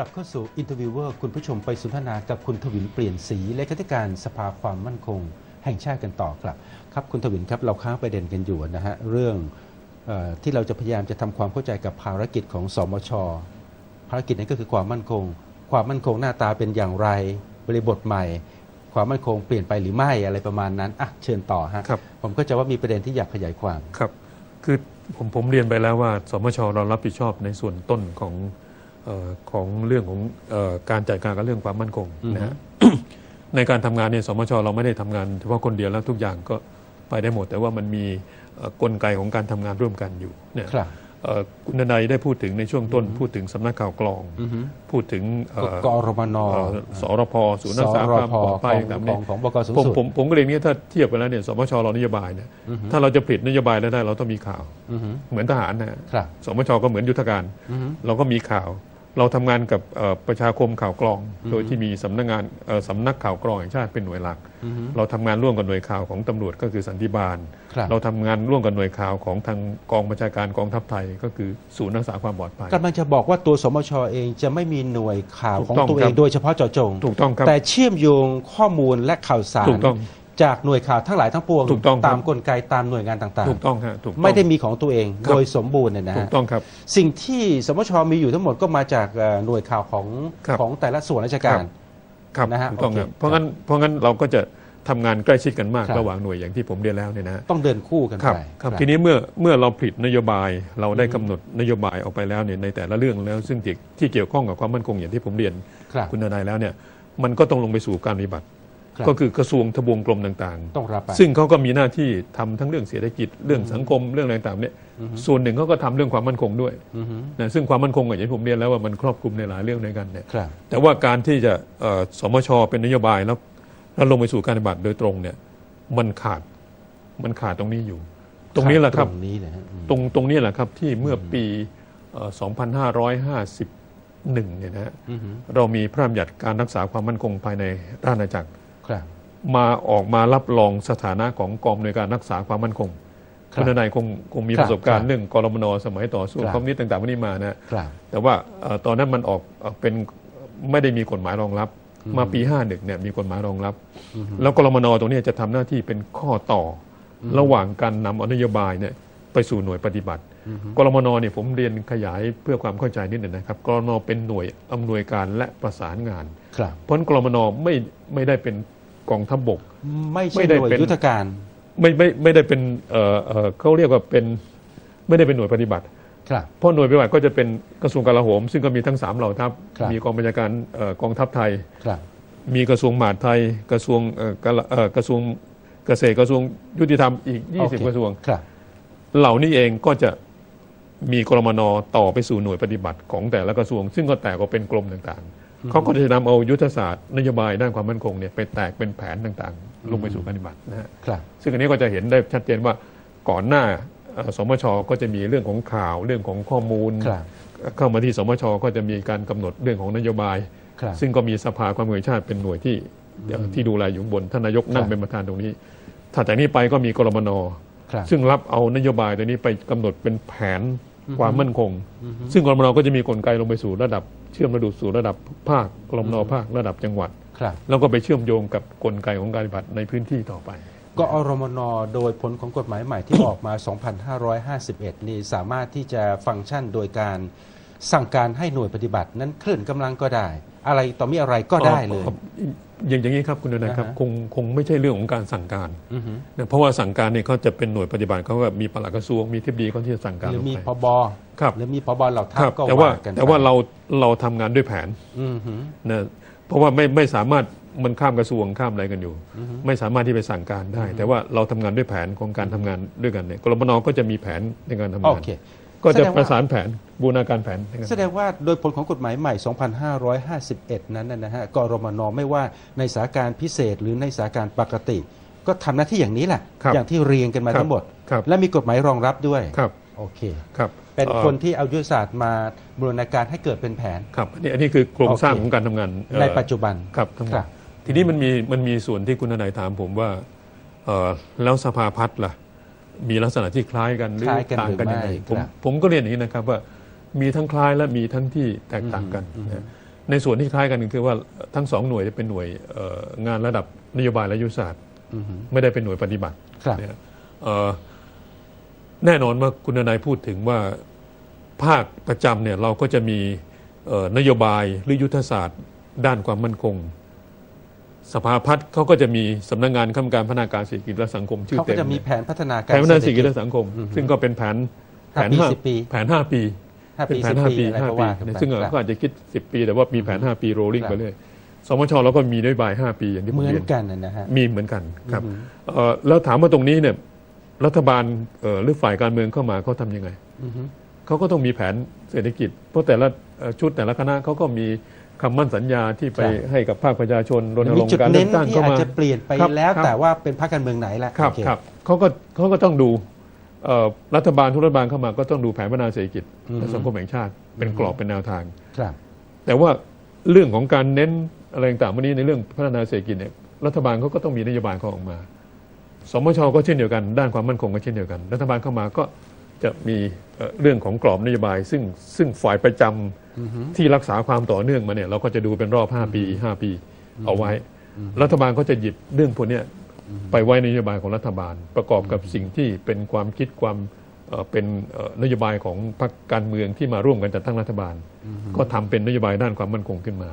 ลับเข้าสู่อินเทอร์วิวเวอร์คุณผู้ชมไปสนทนากับคุณทวินเปลี่ยนสีเลขาธิการสภาความมั่นคง แห่งชาติกันต่อครับ ครับคุณทวินครับเราค้างประเด็นกันอยู่นะฮะเรื่องเออที่เราจะพยายามจะทำความเข้าใจกับภารกิจของสมช ภารกิจนั้นก็คือความมั่นคง ความมั่นคงหน้าตาเป็นอย่างไร บริบทใหม่ ความมั่นคงเปลี่ยนไปหรือไม่อะไรประมาณนั้นอะเชิญต่อฮะครับผมก็จะว่ามีประเด็นที่อยากขยายความครับ คือผมผมเรียนไปแล้วว่า สมชเรารับผิดชอบในส่วนต้นของเออ ของเรื่องของเออการจัดการกับเรื่องความมั่นคงอือฮึนะฮะในการทำงานเนี่ยสมชเราไม่ได้ทำงานเฉพาะคนเดียวแล้วทุกอย่างก็ไปได้หมด แต่ว่ามันมีเอ่อกลไกของการทำงานร่วมกันอยู่เนี่ยครับเอ่อคุณนายได้พูดถึงในช่วงต้นพูดถึงสำนักข่าวกรองอือฮึพูดถึงเอ่อกรมนเอ่อสรพศูนย์รักษาความปลอดภัยของต่างๆขเนี่อยงของบกสูงผมสุดผมผมก็เรียนอย่างนี้ถ้าเทียบกันแล้วเนี่ยสมชเรานโยบายเนี่ยอือฮึถ้าเราจะผลิตนโยบายแล้วได้เราต้องมีข่าวอือฮึเหมือนทหารนะฮะครับสมชก็เหมือนยุทธการอือฮึเราก็มีข่าว เราทำงานกับเอ่อประชาคมข่าวกรองอือฮึโดยที่มีสำนักงานเอ่อสำนักข่าวกรองแห่งชาติเป็นหน่วยหลักอือฮึเราทำงานร่วมกับหน่วยข่าวของตำรวจก็คือสันติบาลครับเราทำงานร่วมกับหน่วยข่าวของทางกองบัญชาการกองทัพไทย ก็คือศูนย์รักษาความปลอดภัยกำลังจะบอกว่าตัวสมชเองจะไม่มีหน่วยข่าวถูกของต้องตัวเอครังบโดยเฉพาะเจาะจง ถูกต้องครับแต่เชื่อมโยงข้อมูลและข่าวสารถูกต้อง จากหน่วยข่าวทั้งหลายทั้งปวงถูกต้องครับ ตามกลไกตามหน่วยงานต่างถูกต้องฮะถูกต้อง ๆ ไม่ได้มีของตัวเองครับ โดยสมบูรณ์เนี่ยนะถูฮะกต้องครับ สิ่งที่สมชมีอยู่ทั้งหมดก็มาจากเอ่อหน่วยข่าวของครับ ของแต่ละส่วนราชการ ครับนะฮะถูกต้องครับโอเคเพราะงั้นเพราะงั้นเราก็จะทำงานใกล้ชิดกันมากครับ ระหว่างหน่วยอย่างที่ผมเรียนแล้วเนี่ยนะฮะ ต้องเดินคู่กันครับไป ครับทีนี้เมื่อเมื่อเราผลิตนโยบายเราได้กำหนดนโยบายออกไปแล้วเนี่ยในแต่ละเรื่องแล้ว ซึ่งที่ที่เกี่ยวข้องกับความมั่นคงอย่างที่ผมเรียนครับคุณนายแล้วเนี่ยมันก็ต้องลงไปสู่การปฏิบัติครับ ก็คือกระทรวงทบวงกรมต่างต้องรับไปๆซึ่งเขาก็มีหน้าที่ทำทั้งเรื่องเศรษฐกิจเรื่องสังคมเรื่องอะไรต่างๆเนี่ยส่วนหนึ่งเขาก็ทำเรื่องความมั่นคงด้วยอือฮึนะซึ่งความมั่นคงอย่างที่ผมเรียนแล้วว่ามันครอบคลุมในหลายเรื่องด้วยกันเนี่ยครับแต่ว่าการที่จะเอ่อสมชเป็นนโยบายแล้วแล้วลงไปสู่การปฏิบัติโดยตรงเนี่ยมันขาดมันขาดตรงนี้อยู่ ตรงนี้แหละครับตรงนี้นะฮะอืมตรงตรงนี้แหละครับที่เมื่อปีเอ่อ2551 เนี่ยนะฮะอือฮึเรามีพระราชบัญญัติการรักษาความมั่นคงภายในราชอาณาจักรครับ มาออกมารับรองสถานะของกองอำนวยการรักษาความมั่นคงครับคุณนายคงคงมีครับประสบการครัณ์บเรื่องกรมนสมัยต่อสู้ครับคอมมิวนิสต์ต่างๆพวกนี้มานะครับแต่ว่าเอ่อตอนนั้นมันออกเอ่อเป็นไม่ได้มีกฎหมายรองรับ มาปี 51เนี่ยมีกฎหมายรองรับอือฮึแล้วกรมนตรงเนี้ยจะทำหน้าที่เป็นข้อต่ออระหว่างการนำเอานโยบายเนี่ยไปสู่หน่วยปฏิบัติอือฮึกรมนเนี่ยผมเรียนขยายเพื่อความเข้าใจนิดหนึ่งนะครับ กรมนเป็นหน่วยอำนวยการและประสานงานครับเพราะฉะนั้นกรมนไม่ไม่ได้เป็น กองทัพบก ไม่ไม่ใช่ได้หน่วยเป็นยุทธการ ไม่ไม่ไม่ได้เป็นเอ่อเอ่อเขาเรียกว่าเป็นไม่ได้เป็นหน่วยปฏิบัติครับเพราะหน่วยปฏิบัติก็จะเป็นกระทรวงกลาโหม ซึ่งก็มีทั้งสามเหล่าทัพครับมีกองบัญชาการเอ่อกองทัพไทยครับมีกระทรวงมหาดไทย กระทรวงเอ่อกระเอ่อกระทรวงเกษตรกระทรวงยุติธรรมอีกโอเค20 กระทรวงครับเหล่านี้เองก็จะมีกรมนต่อไปสู่หน่วยปฏิบัติของแต่ละกระทรวง ซึ่งก็แตกออกเป็นกรมต่างๆ เขาก็จะนำเอายุทธศาสตร์นโยบายด้านความมั่นคงเนี่ยไปแตกเป็นแผนต่างๆ ลงไปสู่การปฏิบัตินะฮะครับซึ่งอันนี้ก็จะเห็นได้ชัดเจนว่าก่อนหน้าเอ่อสมชก็จะมีเรื่องของข่าวเรื่องของข้อมูลครับเข้ามาที่สมชก็จะมีการกำหนดเรื่องของนโยบายครับซึ่งก็มีสภาความมั่นคงแห่งชาติเป็นหน่วยที่เอ่อที่ดูแลอยู่ข้างบนท่านนายกนั่คงรับเป็นประธานตรงนี้ถ้าจากนี้ไปก็มีกรมนครับซึ่งรับเอานโยบายตัวนี้ไปกำหนดเป็นแผน ความมั่นคง ซึ่งกรมนก็จะมีกลไกลงไปสู่ระดับ เชื่อมระดับสู่ระดับภาคกรมนภาคระดับจังหวัดครับแล้วก็ไปเชื่อมโยงกับกลไกของการปฏิบัติในพื้นที่ต่อไปกอรมนโดยผลของกฎหมายใหม่ที่ออกมา 2551 นี่สามารถที่จะฟังก์ชันโดยการสั่งการให้หน่วยปฏิบัตินั้นเคลื่อนกำลังก็ได้ อะไรต่อมีอะไรก็ได้เลยครับ อย่างอย่างนี้ครับคุณนายครับอ่าฮะคงคงไม่ใช่เรื่องของการสั่งการอือฮึนะเพราะว่าสั่งการเนี่ยเขาจะเป็นหน่วยปฏิบัติเขาก็มีปลัดกระทรวงมีทิบดีเขาที่จะสั่งการหรือมีลงพไปบครับหรือมีพบเหล่าทัคพรับก็แต่ว่าว่ากันไปแต่ว่าเราเราทำงานด้วยแผนอือฮึนะเพราะว่าไม่ไม่สามารถมันข้ามกระทรวงข้ามอะไรกันอยู่ ไม่สามารถที่ไปสั่งการได้ แต่ว่าเราทำงานด้วยแผนของการทำงานด้วยกันเนี่ยกรมนก็จะมีแผนในการทำานโองเค ก็จะแสดงว่าประสานแผนบูรณาการแผนในการแสดงว่าโดยผลของกฎหมายใหม่ 2551 นั้นนะนะฮะกรมนไม่ว่าในสถานการณ์พิเศษหรือในสถานการณ์ปกติ ก็ทำหน้าที่อย่างนี้แหละครับอย่างที่เรียงกันมาครับทั้งหมดครับและมีกฎหมายรองรับด้วยครับโอเคครับเป็นอ่อคนที่เอายุทธศาสตร์มาบูรณาการให้เกิดเป็นแผนครับอันนี้อันนี้คือโครงสร้างโอเคของการทำงานเอ่อในปัจจุบันครับทั้งหมครัดบทีนี้มันมีมันมีส่วนที่คุณทนายถามผมว่าเอ่อแล้วสภาพัฒน์ล่ะ มีลักษณะที่คล้ายกันหรือคล้ายกันต่างกันหรือยังไงไม่ผมครับ ผมก็เรียนอย่างนี้นะครับว่ามีทั้งคล้ายและมีทั้งที่แตกต่างกันนะในส่วนที่คล้ายกันคือว่าทั้งสองหน่วยจะเป็นหน่วยเอ่องานระดับนโยบายและยุทธศาสตร์อือฮึไม่ได้เป็นหน่วยปฏิบัติครับเนี่ยเอ่อแน่นอนว่าคุณนายพูดถึงว่าภาคประจำเนี่ยเราก็จะมีเอ่อนโยบายหรือยุทธศาสตร์ ด้านความมั่นคง สภาพัฒน์เขาก็จะมีสำนักงานข้ามการพัฒนาการเศรษฐกิจและสังคมชื่อเขาก็เต็มจะมีเนี่ยแผนพัฒนาการแผนพัฒนาเศรษฐกิจเศรษฐและสังคมอือฮึซึ่งก็เป็นแผนแผนห้าปีห้าสิบปีแผนห้าปีห้าเป็นปีแผสินบห้าปีปีอะไรห้าก็ปีว่ากันเนี่ยไปซึ่งครับก็อาจจะคิดสิบปี แต่ว่ามีแผนห้าปีโรลลิ่งครับไปเลยสมชเราก็มีนโยบายห้าปีอย่างที่ผเหมมือนเรียนกันนะฮะมีเหมือนกันครับอือฮึเอ่อแล้วถามว่าตรงนี้เนี่ยรัฐบาลเอ่อหรือฝ่ายการเมืองเข้ามาเขาทำยังไงอือฮึเขาก็ต้องมีแผนเศรษฐกิจ เพราะแต่ละเอ่อชุดแต่ละคณะเขาก็มี คำมั่นสัญญาที่ไปให้กับภาคประชาชนรณมีรงจุดค์การเน้เลือนกตั้งที่เข้าอาจมาจะเปลี่ยนไปครับแล้วครับแต่ว่าเป็นพรรคการเมืองไหนละครับโอเครับเขาก็เขาก็ต้องดูเอ่อรัฐบาลทุกรัฐบาลเข้ามาก็ต้องดูแผนพัฒนาเศรษฐกิจอือฮึและสังคมแห่งชาติเป็นกรอบเป็นแนวทางครับแต่ว่าเรื่องของการเน้นอะไรต่างๆวันนี้ในเรื่องพัฒนาเศรษฐกิจเนี่ยรัฐบาลเขาก็ต้องมีนโยบายเขาออกมา สมชก็เช่นเดียวกัน ด้านความมั่นคงก็เช่นเดียวกัน รัฐบาลเข้ามาก็ จะมีเอ่อเรื่องของกรอบนโยบาย ซึ่งซึ่งฝ่ายประจำอือฮึที่รักษาความต่อเนื่องมาเนี่ยเราก็จะดูเป็นรอบ 5 ปี 5 ปี เอาไว้ รัฐบาลก็จะหยิบเรื่องพวกเนี้ยไปไว้ในนโยบายของรัฐบาล ประกอบกับสิ่งที่เป็นความคิดความเอ่อเป็นเอ่อนโยบายของพรรคการเมืองที่มาร่วมกันจัดตั้งรัฐบาล ก็ทำเป็นนโยบายด้านความมั่นคงขึ้นมา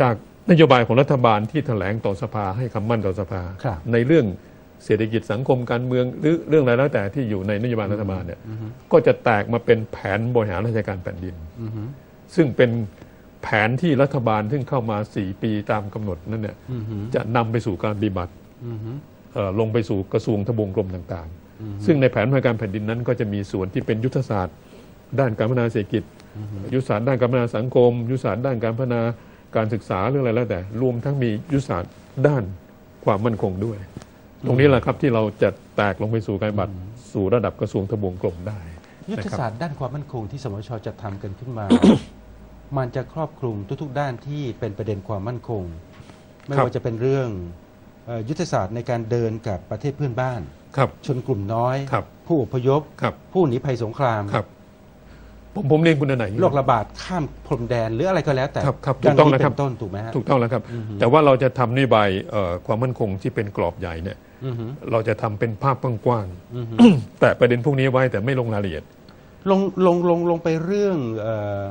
จากนโยบายของรัฐบาลที่แถลงต่อสภาให้คำมั่นต่อสภาครับในเรื่อง เศรษฐกิจสังคมการเมืองหรือเรื่องอะไรแล้วแต่ที่อยู่ในนโยบายรัฐบาลเนี่ยก็จะแตกมาเป็นแผนบริหารราชการแผ่นดินอือฮึซึ่งเป็นแผนที่รัฐบาลซึ่งเข้ามา4ปีตามกำหนดนั้นเนี่ยอือฮึจะนำไปสู่การปฏิบัติอือฮึเอ่อลงไปสู่กระทรวงทบวงกรมต่างๆ ซึ่งในแผนบริหารการแผ่นดินนั้น ก็จะมีส่วนที่เป็นยุทธศาสตร์ ด้านการพัฒนาเศรษฐกิจ ยุทธศาสตร์ด้านการพัฒนาสังคม ยุทธศาสตร์ด้านการพัฒนาการศึกษาเรื่องอะไรแล้วแต่ รวมทั้งมียุทธศาสตร์ด้านความมั่นคงด้วย ตรงนี้แหละครับที่เราจะแตกลงไปสู่การปฏิบัติสู่ระดับกระทรวงทบวงกรมได้ ยุทธศาสตร์ด้านความมั่นคงที่สมชจะทำกันขึ้นมา มันจะครอบคลุมทุกๆ ด้านที่เป็นประเด็นความมั่นคง ไม่ครับว่าจะเป็นเรื่องเอ่อยุทธศาสตร์ในการเดินกับประเทศเพื่อนบ้านครับชนกลุ่มน้อยครับผู้อพยพครับผู้หนีภัยสงครามครับผมผมเรียนคุณนายโรคระบาดข้ามพรมแดนหรืออะไรก็แล้วแต่ครับครับดังถูกต้องนี้แล้วครัเป็บนต้นถูกไหมฮะถูกต้องแล้วครับ แต่ว่าเราจะทำนโยบายเอ่อความมั่นคงที่เป็นกรอบใหญ่เนี่ยอือฮึ เราจะทำเป็นภาพกว้างอือฮึๆแต่ประเด็นพวกนี้ไว้แต่ไม่ลงรายละเอียด ลงลงลงลงไปเรื่องเออ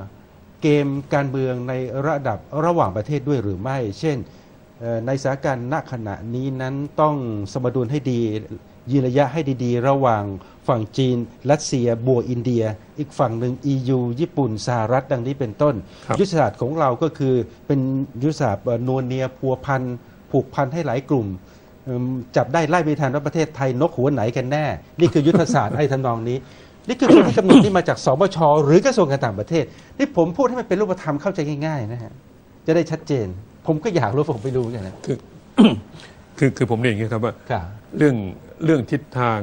เกมการเมืองในระดับระหว่างประเทศด้วยหรือไม่ เช่นเอ่อในสถานการณ์ณขณะนี้นั้นต้องสมดุลให้ดียืนระยะให้ดีๆ ระหว่างฝั่งจีน รัสเซียบวกอินเดีย อีกฝั่งหนึ่ง EU ญี่ปุ่นสหรัฐดังนี้เป็นต้นครับยุทธศาสตร์ของเราก็คือเป็นยุทธศาสตร์เอ่อนวลเนียพัวพันผูกพันให้หลายกลุ่มเอิ่ม จับได้ไล่ไม่ทันว่าประเทศไทยนกหัวไหนกันแน่ นี่คือยุทธศาสตร์ไอ้ทำนองนี้ นี่คือคนที่กำหนดนี่มาจากสบชหรือกระทรวงการต่างประเทศ นี่ผมพูดให้มันเป็นรูปธรรมเข้าใจง่ายๆนะฮะจะได้ชัดเจน ผมก็อยากรู้ผมไปรู้กันนะคือคือคือผมเรียนอย่างนี้ครับว่าครับเรื่องเรื่องทิศทาง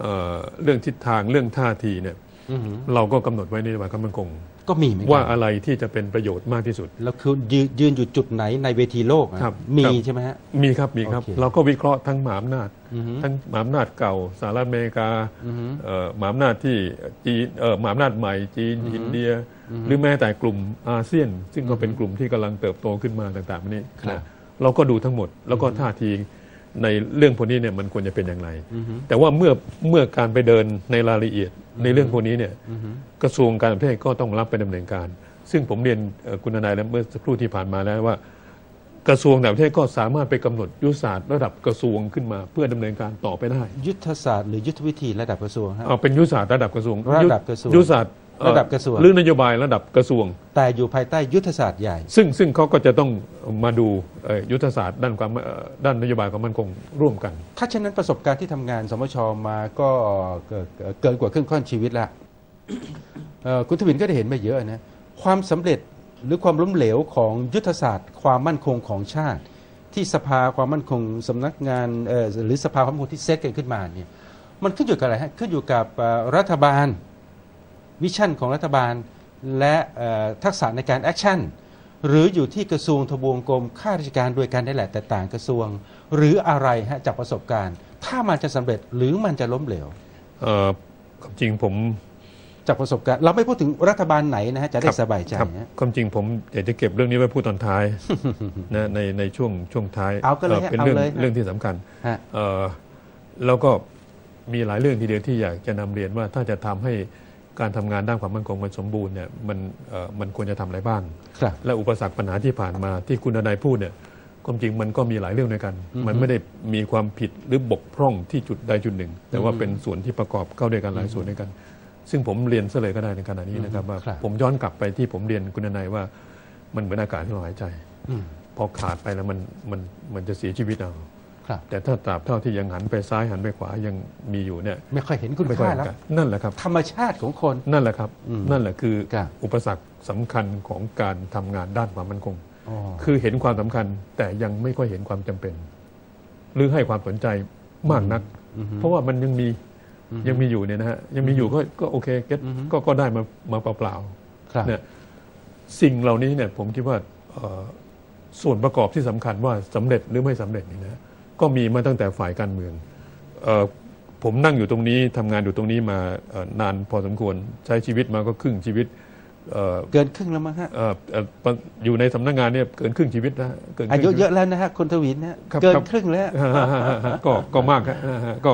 เอ่อเรื่องทิศทางเรื่องท่าทีเนี่ยอือหือเราก็กำหนดไว้ในนโยบายความมั่นคง ก็มีเหมือนว่ากันอะไรที่จะเป็นประโยชน์มากที่สุด แล้วคือยืนยืนอยู่จุดไหนในเวทีโลกอะครับมีครับ ใช่ไหมฮะ มีครับมีครับ โอเคเราก็วิเคราะห์ทั้งมหาอำนาจอือหือทั้งมหาอำนาจเก่าสหรัฐอเมริกาอือหือเอ่อมหาอำนาจที่จีนเอ่อมหาอำนาจใหม่จีนอือฮึอินเดียอือฮึหรือแม้แต่กลุ่มอาเซียน ซึ่งก็เป็นอือฮึกลุ่มที่กำลังเติบโตขึ้นมาต่างๆพวกนี้ครับ นะเราก็ดูทั้งหมดแล้วก็ท่าทีในเรื่องพวกนี้เนี่ยมันควรจะเป็นอย่างไรอือหือแต่ว่าเมื่อเมื่อการไปเดินในรายละเอียด ในเรื่องพวกนี้เนี่ยอือหือกระทรวงการต่างประเทศก็ต้องรับไปดำเนินการ ซึ่งผมเรียนเอ่อคุณทนายแล้วเมื่อสักครู่ที่ผ่านมาแล้วว่า กระทรวงต่างประเทศก็สามารถไปกำหนดยุทธศาสตร์ระดับกระทรวงขึ้นมาเพื่อดำเนินการต่อไปได้ ยุทธศาสตร์หรือยุทธวิธีระดับกระทรวงฮะเอาเป็นยุทธศาสตร์ระดับกระทรวงระดับกระทรวงยุทธศาสตร์เอ่อ ระดับกระทรวงหรือนโยบายระดับกระทรวง แต่อยู่ภายใต้ยุทธศาสตร์ใหญ่ ซึ่งซึ่งเขาก็จะต้องมาดูเอ่อยุทธศาสตร์ด้านความเอ่อด้านนโยบายความมั่นคงร่วมกัน ถ้าเช่นนั้นประสบการณ์ที่ทำงานสมชมาก็เกินเกินกว่าครึ่งค่อนชีวิตแล้วเอ่อคุณทวินก็ได้เห็นมาเยอะนะความสำเร็จหรือความล้มเหลวของยุทธศาสตร์ ความมั่นคงของชาติ ที่สภาความมั่นคงสำนักงานเอ่อหรือสภาความมั่นคงที่เซตกันขึ้นมาเนี่ยมันขึ้นอยู่กับอะไรฮะขึ้นอยู่กับเอ่อรัฐบาล วิชั่นของรัฐบาล และเอ่อทักษะในการแอคชั่นหรืออยู่ที่กระทรวงทบวงกรมข้าราชการด้วยกันได้แหละแต่ต่างกระทรวง หรืออะไรฮะจากประสบการณ์ ถ้ามันจะสำเร็จหรือมันจะล้มเหลวเอ่อความจริงผมจากประสบการณ์เราไม่พูดถึงรัฐบาลไหนนะฮะจะได้ครับสบายใจครับนะความจริงผมอยากจะเก็บเรื่องนี้ไว้พูดตอนท้ายนะในในช่วงช่วงท้ายเอาก็เลยเป็นเรื่องเอาเลยฮะเรื่องที่สำคัญฮะเอ่อแล้วก็มีหลายเรื่องทีเดียวที่อยากจะนำเรียนว่าถ้าจะทำให้ การทำงานด้านความมั่นคงมันสมบูรณ์เนี่ยมันเอ่อมันควรจะทำอะไรบ้างครับและอุปสรรคปัญหาที่ผ่านมาที่คุณนายพูดเนี่ยความจริงมันก็มีหลายเรื่องด้วยกัน มันไม่ได้มีความผิดหรือบกพร่องที่จุดใดจุดหนึ่ง แต่ว่าเป็นส่วนที่ประกอบเข้าด้วยกันหลายส่วนด้วยกัน ซึ่งผมเรียนซะเลยก็ได้ในขณะนี้นะครับว่าครับผมย้อนกลับไปที่ผมเรียนคุณนายว่ามันเหมือนอากาศที่เราหายใจอืมพอขาดไปแล้วมันมันมันจะเสียชีวิตเอา ครับ แต่ถ้าตราบเท่าที่ยังหันไปซ้ายหันไปขวายังมีอยู่เนี่ยไม่ค่อยเห็นคุณไม่ค่อยค่าเห็นแล้วกันนั่นแหละครับ ธรรมชาติของคนนั่นแหละครับอืมนั่นแหละคือครับอุปสรรคสำคัญของการทำงานด้านความมั่นคงอ๋อคือเห็นความสำคัญแต่ยังไม่ค่อยเห็นความจำเป็น หรือให้ความสนใจมากนักอือฮึเพราะว่ามันยังมียังมีอยู่เนี่ยนะฮะยังมีอยู่ก็ก็โอเคเก็ตอือฮึก็ก็ได้มามาเปล่าครับๆเนี่ยสิ่งเหล่านี้เนี่ยผมคิดว่าเอ่อส่วนประกอบที่สำคัญว่าสำเร็จหรือไม่สำเร็จนี่นะ ก็มีมาตั้งแต่ฝ่ายการเมืองเอ่อผมนั่งอยู่ตรงนี้ทำงานอยู่ตรงนี้มาเอ่อนานพอสมควรใช้ชีวิตมาก็ครึ่งชีวิตเอ่อเกินครึ่งแล้วมั้งฮะเอ่อเอ่ออยู่ในสำนักงานเนี่ยเกินครึ่งชีวิตนะฮะเกินคอารึ่งยุชีวิตเยอะแล้วนะฮะคุณทวินนะฮะครับเกินครับครึ่งแล้วฮะฮะฮะฮะก็ก็มากฮะฮะฮะก็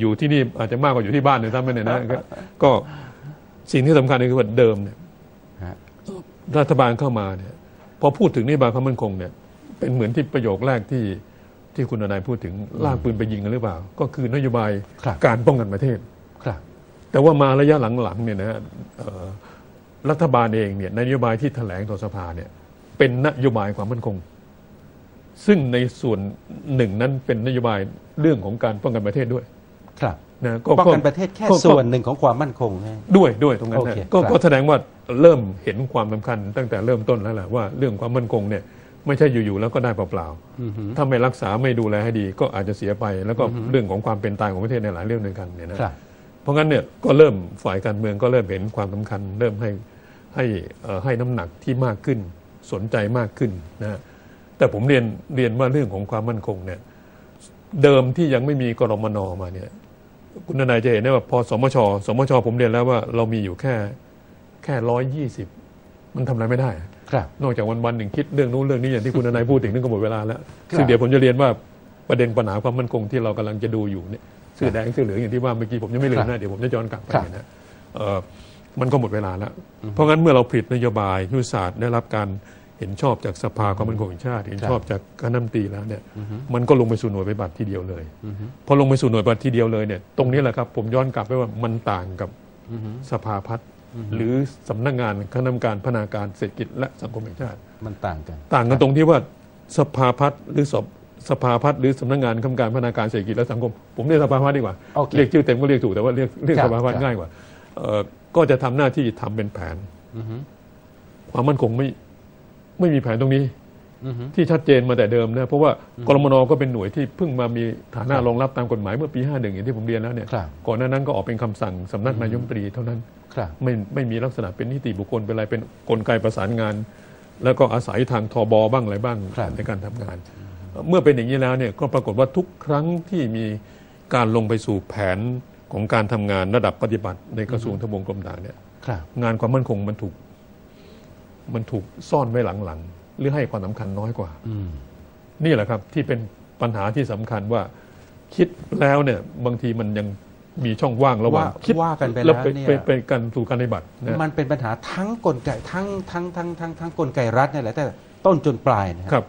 อยู่ที่นี่อาจจะมากกว่าอยู่ที่บ้านเลยซ้ำไปเนี่ยนะก็ก็สิ่งที่สำคัญก็คือว่าเดิมเนี่ยฮะรัฐบาลเข้ามาเนี่ยพอพูดถึงนโยบายความมั่นคงเนี่ยเป็นเหมือนที่ประโยคแรกที่ ที่คุณนายพูดถึงลากปืนไปยิงกันหรือเปล่า ก็คือนโยบายครับการป้องกันประเทศครับ แต่ว่ามาระยะหลังๆเนี่ยนะฮะเอ่อรัฐบาลเองเนี่ยนโยบายที่แถลงต่อสภาเนี่ยเป็นนโยบายความมั่นคง ซึ่งในส่วนหนึ่งนั้นเป็นนโยบายเรื่องของการป้องกันประเทศด้วย ครับนะก็ป้องก็กันประเทศแค่ก็ส่วนหนึ่งของความมั่นคงนะด้วยด้วยตรงนั้นโอนะเคก็ครับก็แสดงว่าเริ่มเห็นความสำคัญตั้งแต่เริ่มต้นแล้วแหละว่าเรื่องความมั่นคงเนี่ย ไม่ใช่อยู่ๆแล้วก็ได้เปล่าอือฮึๆถ้าไม่รักษาไม่ดูแลให้ดี ก็อาจจะเสียไป แล้วก็เรื่องของความเป็นตายของประเทศในหลายเรื่องด้วยกันเนี่ยนะครับเพราะงั้นเนี่ยก็เริ่มฝ่ายการเมืองก็เริ่มเห็นความสำคัญ เริ่มให้ให้เอ่อให้น้ำหนักที่มากขึ้น สนใจมากขึ้นนะฮะแต่ผมเรียนเรียนว่าเรื่องของความมั่นคงเนี่ยเดิมที่ยังไม่มีกรมนมาเนี่ยคุณทนายจะเห็นได้ว่าพอสมช สมชผมเรียนแล้วว่าเรามีอยู่แค่แค่ร้อยยี่สิบมันทำอะไรไม่ได้ครับ นอกจากวันวันๆหนึ่งคิดเรื่องนู้นเรื่องนี้อย่างที่คุณทนายพูดถึงนึงก็หมดเวลาแล้วครับซึ่งเดี๋ยวผมจะเรียนว่าประเด็นปัญหาความมั่นคงที่เรากำลังจะดูอยู่เนี่ยเสื้อแดงเสื้อเหลืองอย่างที่ว่าเมื่อกี้ผมยังไม่ลืมนะเดี๋ยวผมจะย้อนกลับไปครับนะเอ่อมันก็หมดเวลาแล้ว เพราะงั้นเมื่อเราผลิตนโยบายยุทธศาสตร์ได้รับการเห็นชอบจากสภาความมั่นคงแห่งชาติ เห็นชอบจากคณะรัฐมนตรีแล้วเนี่ยมันก็ลงไปสู่หน่วยปฏิบัติทีเดียวเลยอือฮึพอลงไปสู่หน่วยปฏิบัติทีเดียวเลยเนี่ยตรงนี้แหละครับผมย้อนกลับไปว่ามันต่างกับอือฮึสภาพัฒน์ หรือสำนักงานคณะกรรมการพัฒนาการเศรษฐกิจและสังคมแห่งชาติ มันต่างกัน ต่างกันตรงที่ว่าสภาพัฒน์หรือสสภาพัฒน์หรือสำนักงานคณะกรรมการพัฒนาการเศรษฐกิจและสังคม ผมเรียกสภาพัฒน์ดีกว่าโอเคเรียกชื่อเต็มก็เรียกถูกแต่ว่าเรียกเรียกครัสบภาพัฒน์ครับง่ายกว่าเอ่อก็จะทำหน้าที่ทำเป็นแผนอือฮึความมั่นคงไม่ไม่มีแผนตรงนี้อือฮึที่ชัดเจนมาแต่เดิมนะเพราะว่ากรมนก็เป็นหน่วยที่เพิ่งมามีฐานะครับรองรับตามกฎหมายเมื่อปี 51อย่างที่ผมเรียนแล้วเนี่ยครับก่อนหน้านั้นก็ออกเป็นคำสั่งสำนักนายกรัฐมนตรีเท่านั้น ครับไม่ไม่มีลักษณะเป็นนิติบุคคลเป็นอะไรเป็นกลไกประสานงาน แล้วก็อาศัยทางทบบ้างอะไรบ้างครับในการทำงาน เมื่อเป็นอย่างนี้แล้วเนี่ยก็ปรากฏว่าทุกครั้งที่มีการลงไปสู่แผนของการทำงานระดับปฏิบัติในกระทรวงทบวงกรมต่างเนี่ยครับงานความมั่นคงมันถูก มันถูกซ่อนไว้หลังๆหรือให้ความสำคัญน้อยกว่าอืมนี่แหละครับที่เป็นปัญหาที่สำคัญว่าคิดแล้วเนี่ยบางทีมันยัง มีช่องว่างระหว่างว่าคิดว่ากันไปแล้วแล้วเป็นเนี่ยเป็นเป็นการสู่การปฏิบัตินะมันเป็นปัญหาทั้งกลไกทั้งทั้งทั้งทั้งทั้งกลไกรัฐเนี่ยแหละแต่ต้นจนปลายนะฮะครับ